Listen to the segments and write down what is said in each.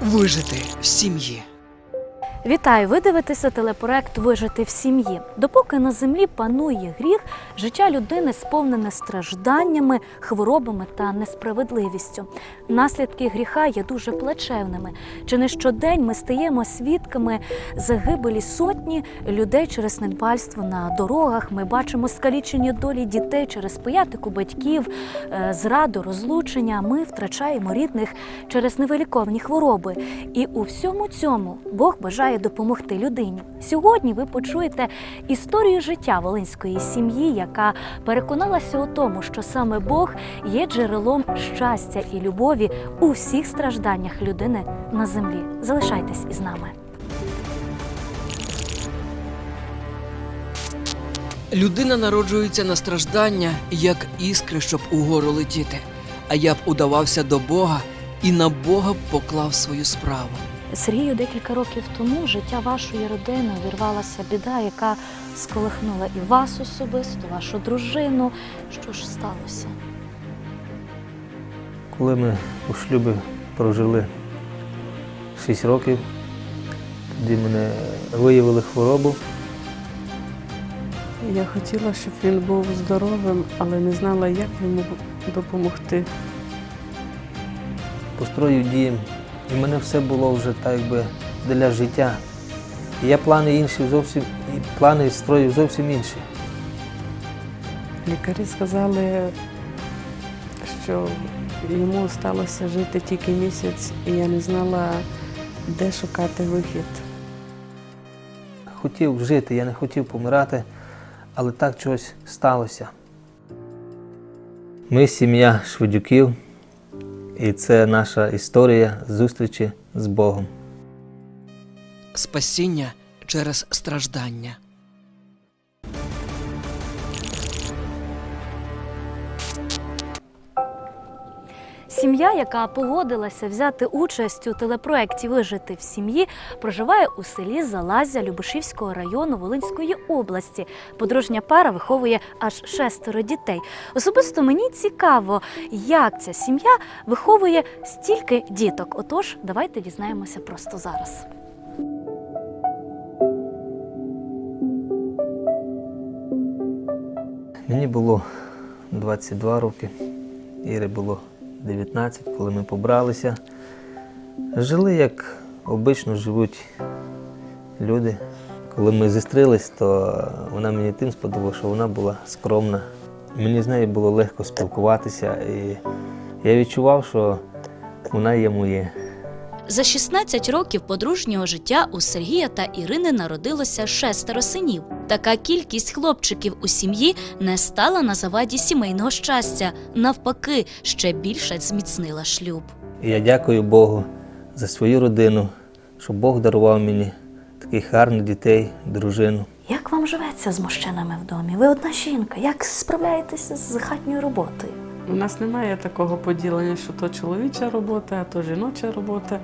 Вижити в сім'ї. Вітаю! Ви дивитеся телепроект Вижити в сім'ї. Допоки на землі панує гріх, життя людини сповнене стражданнями, хворобами та несправедливістю. Наслідки гріха є дуже плачевними. Чи не щодень ми стаємо свідками загибелі сотні людей через недбальство на дорогах. Ми бачимо скалічені долі дітей через поятику батьків, е, зраду, розлучення. Ми втрачаємо рідних через невиліковні хвороби. І у всьому цьому Бог бажає допомогти людині. Сьогодні ви почуєте історію життя волинської сім'ї, яка переконалася у тому, що саме Бог є джерелом щастя і любові у всіх стражданнях людини на землі. Залишайтесь із нами. Людина народжується на страждання, як іскри, щоб угору летіти. А я б удавався до Бога і на Бога б поклав свою справу. Сергію, декілька років тому життя вашої родини увірвалася біда, яка сколихнула і вас особисто, вашу дружину. Що ж сталося? Коли ми у шлюбі прожили 6 років, тоді мене виявили хворобу. Я хотіла, щоб він був здоровим, але не знала, як йому допомогти. построїв дім, і в мене все було вже так якби для життя. І я плани інші зовсім, і плани строїв зовсім інші. Лікарі сказали, що йому сталося жити тільки місяць, і я не знала, де шукати вихід. Хотів жити, я не хотів помирати, але так чогось сталося. Ми сім'я Швидюків, і це наша історія зустрічі з Богом. Спасіння через страждання. Сім'я, яка погодилася взяти участь у телепроекті Вижити в сім'ї, проживає у селі Залазя Любишівського району Волинської області. Подружня пара виховує аж шестеро дітей. Особисто мені цікаво, як ця сім'я виховує стільки діток. Отож, давайте дізнаємося просто зараз. Мені було 22 роки, Ірі було 19, коли ми побралися. Жили, як обично живуть люди. Коли ми зустрілись, то вона мені тим сподобала, що вона була скромна. Мені з нею було легко спілкуватися, і я відчував, що вона є моє. За 16 років подружнього життя у Сергія та Ірини народилося шестеро синів. Така кількість хлопчиків у сім'ї не стала на заваді сімейного щастя. Навпаки, ще більше зміцнила шлюб. Я дякую Богу за свою родину, що Бог дарував мені таких гарних дітей, дружину. Як вам живеться з мужчинами в домі? Ви одна жінка. Як справляєтеся з хатньою роботою? У нас немає такого поділення, що то чоловіча робота, а то жіноча робота.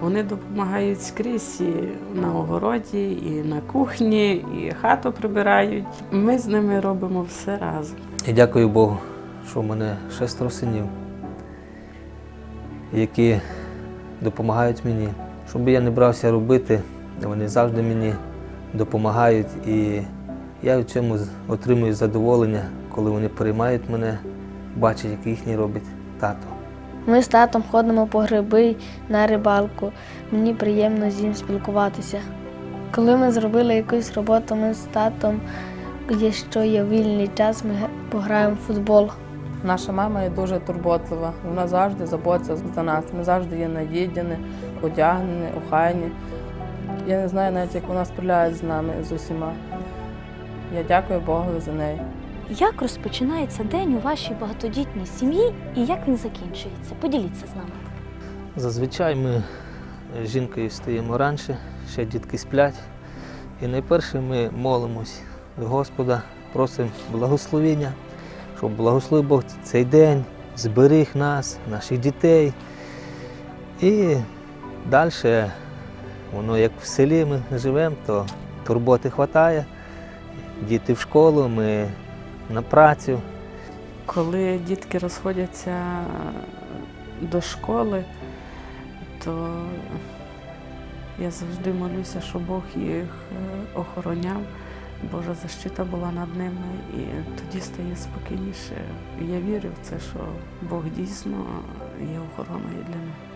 Вони допомагають скрізь і на огороді, і на кухні, і хату прибирають. Ми з ними робимо все разом. І дякую Богу, що в мене шестеро синів, які допомагають мені. Щоб я не брався робити, вони завжди мені допомагають. І я в цьому отримую задоволення, коли вони приймають мене, бачать, як їхній робить тато. Ми з татом ходимо по гриби на рибалку. Мені приємно з ним спілкуватися. Коли ми зробили якусь роботу, ми з татом, якщо є вільний час, ми пограємо в футбол. Наша мама є дуже турботлива. Вона завжди заботиться за нас. Ми завжди є наїдені, одягнені, охайні. Я не знаю навіть, як вона справляється з нами з усіма. Я дякую Богу за неї. Як розпочинається день у вашій багатодітній сім'ї і як він закінчується? Поділіться з нами. Зазвичай ми з жінкою стоїмо раніше, ще дітки сплять. І найперше ми молимось до Господа, просимо благословення, щоб благословив Бог цей день, зберіг нас, наших дітей. І далі, воно як в селі ми живемо, то турботи вистачає. Діти в школу, ми на працю. Коли дітки розходяться до школи, то я завжди молюся, щоб Бог їх е, охороняв, Божа защита була над ними, і тоді стає спокійніше. Я вірю в це, що Бог дійсно є охороною для них.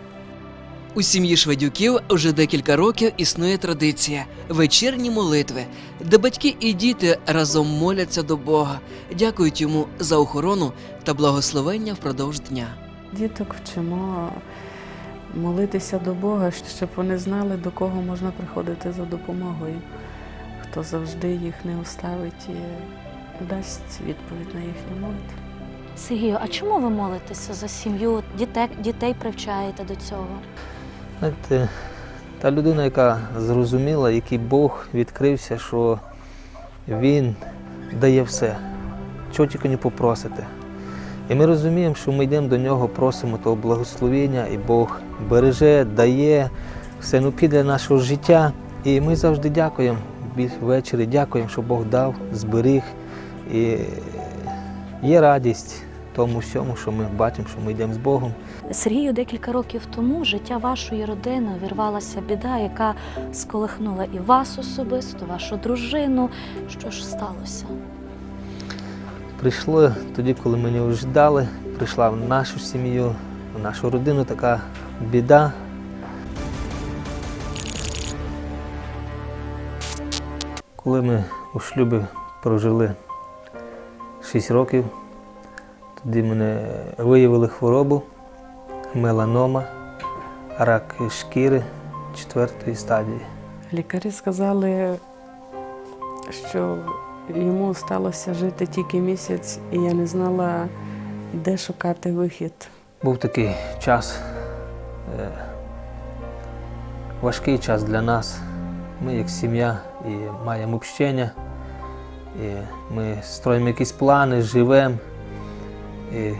У сім'ї Шведюків вже декілька років існує традиція вечірні молитви, де батьки і діти разом моляться до Бога, дякують йому за охорону та благословення впродовж дня. Діток вчимо молитися до Бога, щоб вони знали, до кого можна приходити за допомогою, хто завжди їх не оставить і дасть відповідь на їхні молитви. Сергію, а чому ви молитеся за сім'ю? Дітей, дітей привчаєте до цього? Знаєте, та людина, яка зрозуміла, який Бог відкрився, що Він дає все, чого тільки не попросите. І ми розуміємо, що ми йдемо до нього, просимо того благословення, і Бог береже, дає все необхідне для нашого життя. І ми завжди дякуємо ввечері, дякуємо, що Бог дав, зберіг. І є радість тому всьому, що ми бачимо, що ми йдемо з Богом. Сергію, декілька років тому життя вашої родини вірвалася біда, яка сколихнула і вас особисто, вашу дружину. Що ж сталося? Прийшло тоді, коли ми не ждали, прийшла в нашу сім'ю, в нашу родину така біда. Коли ми у шлюбі прожили 6 років, тоді мене виявили хворобу, меланома, рак шкіри четвертої стадії. Лікарі сказали, що йому сталося жити тільки місяць, і я не знала, де шукати вихід. Був такий час, е, важкий час для нас. Ми як сім'я і маємо общення, і ми строїмо якісь плани, живемо. І...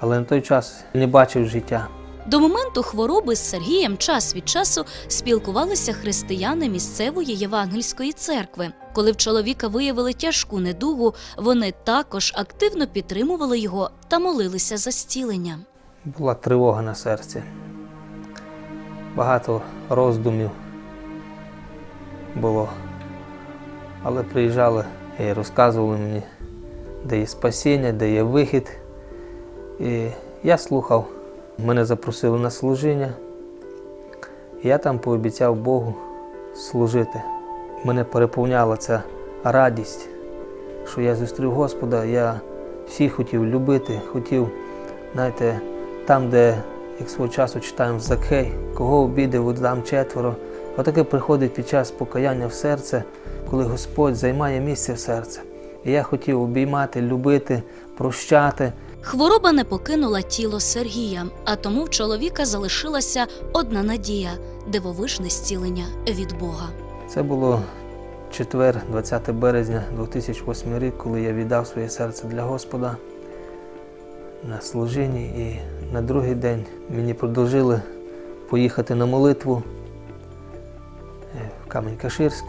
Але на той час не бачив життя. До моменту хвороби з Сергієм час від часу спілкувалися християни місцевої євангельської церкви. Коли в чоловіка виявили тяжку недугу, вони також активно підтримували його та молилися за зцілення. Була тривога на серці. Багато роздумів було. Але приїжджали і розказували мені, де є спасіння, де є вихід. І я слухав. Мене запросили на служіння. Я там пообіцяв Богу служити. Мене переповняла ця радість, що я зустрів Господа. Я всіх хотів любити, хотів, знаєте, там, де, як свого часу читаємо Закхей, кого обідав, дам четверо. Отаке приходить під час покаяння в серце, коли Господь займає місце в серці. І я хотів обіймати, любити, прощати. Хвороба не покинула тіло Сергія, а тому в чоловіка залишилася одна надія дивовижне зцілення від Бога. Це було четвер, 20 березня 2008 рік, коли я віддав своє серце для Господа на служінні. І на другий день мені продовжили поїхати на молитву е, в Камінь-Каширськ.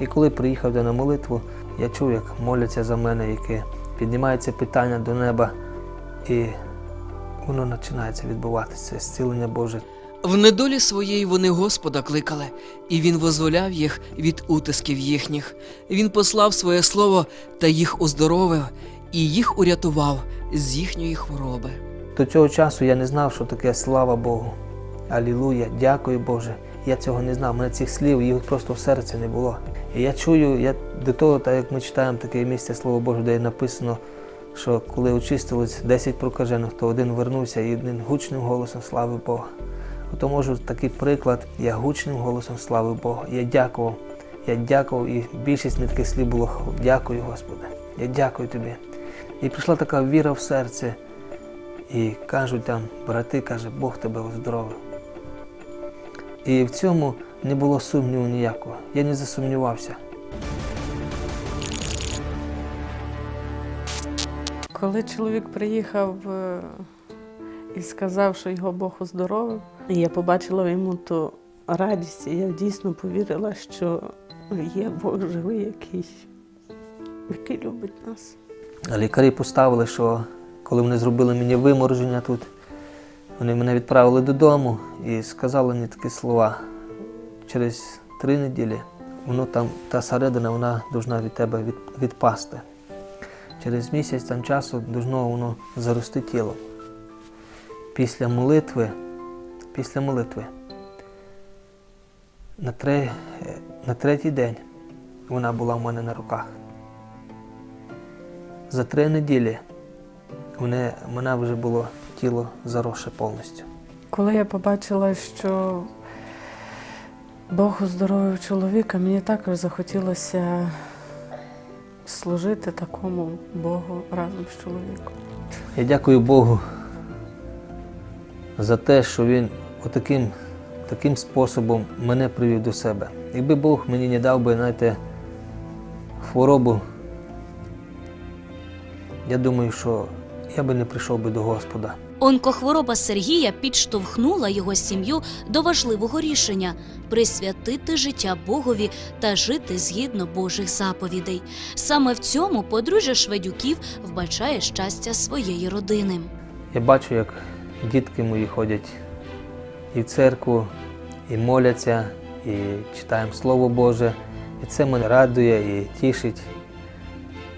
І коли приїхав я на молитву, я чув, як моляться за мене, яке піднімається питання до неба, і воно починається відбуватися, зцілення Боже. В недолі своєї вони Господа кликали, і він визволяв їх від утисків їхніх. Він послав своє слово та їх оздоровив, і їх урятував з їхньої хвороби. До цього часу я не знав, що таке слава Богу. Алілуя, дякую Боже. Я цього не знав. Мене цих слів, їх просто в серці не було. І я чую, я до того, так як ми читаємо таке місце Слово Боже, де написано, що коли очистилось 10 прокажених, то один вернувся і один гучним голосом слави Бога. Ото можу такий приклад, я гучним голосом слави Бога. Я дякував. Я дякував, і більшість не таких слів було дякую, Господи. Я дякую тобі. І прийшла така віра в серце. І кажуть там, брати, каже, Бог тебе оздоровив. І в цьому не було сумніву ніякого. Я не засумнівався. Коли чоловік приїхав е, і сказав, що його Бог оздоровив, і я побачила в йому ту радість, і я дійсно повірила, що є Бог живий, який, який любить нас. А лікарі поставили, що коли вони зробили мені вимороження тут, вони мене відправили додому і сказали мені такі слова. Через три неділі воно там, та середина, вона повинна від тебе від, відпасти. Через місяць там часу должно воно зарости тіло. Після молитви, після молитви, на, три, на третій день вона була в мене на руках. За три неділі мене, мене вже було тіло заросше повністю. Коли я побачила, що Бог оздоровив чоловіка, мені також захотілося служити такому Богу разом з чоловіком. Я дякую Богу за те, що Він отаким таким способом мене привів до себе. Якби Бог мені не дав би, знаєте, хворобу, я думаю, що я би не прийшов би до Господа. Онкохвороба Сергія підштовхнула його сім'ю до важливого рішення присвятити життя Богові та жити згідно Божих заповідей. Саме в цьому подружжя Шведюків вбачає щастя своєї родини. Я бачу, як дітки мої ходять і в церкву, і моляться, і читаємо Слово Боже. І це мене радує і тішить,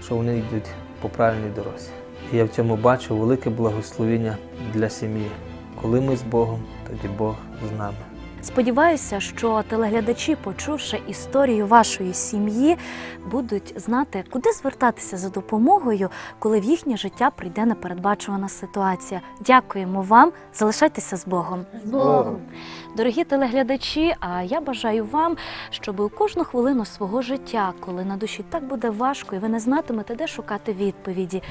що вони йдуть по правильній дорозі. І я в цьому бачу велике благословіння для сім'ї. Коли ми з Богом, тоді Бог з нами. Сподіваюся, що телеглядачі, почувши історію вашої сім'ї, будуть знати, куди звертатися за допомогою, коли в їхнє життя прийде непередбачувана ситуація. Дякуємо вам, залишайтеся з Богом. З Богом! Дорогі телеглядачі, а я бажаю вам, щоб у кожну хвилину свого життя, коли на душі так буде важко, і ви не знатимете, де шукати відповіді,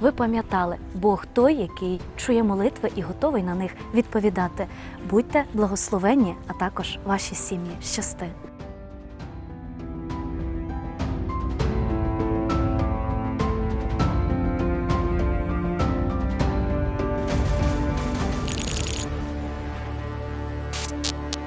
ви пам'ятали, Бог той, який чує молитви і готовий на них відповідати. Будьте благословенні, а також ваші сім'ї. Щасти!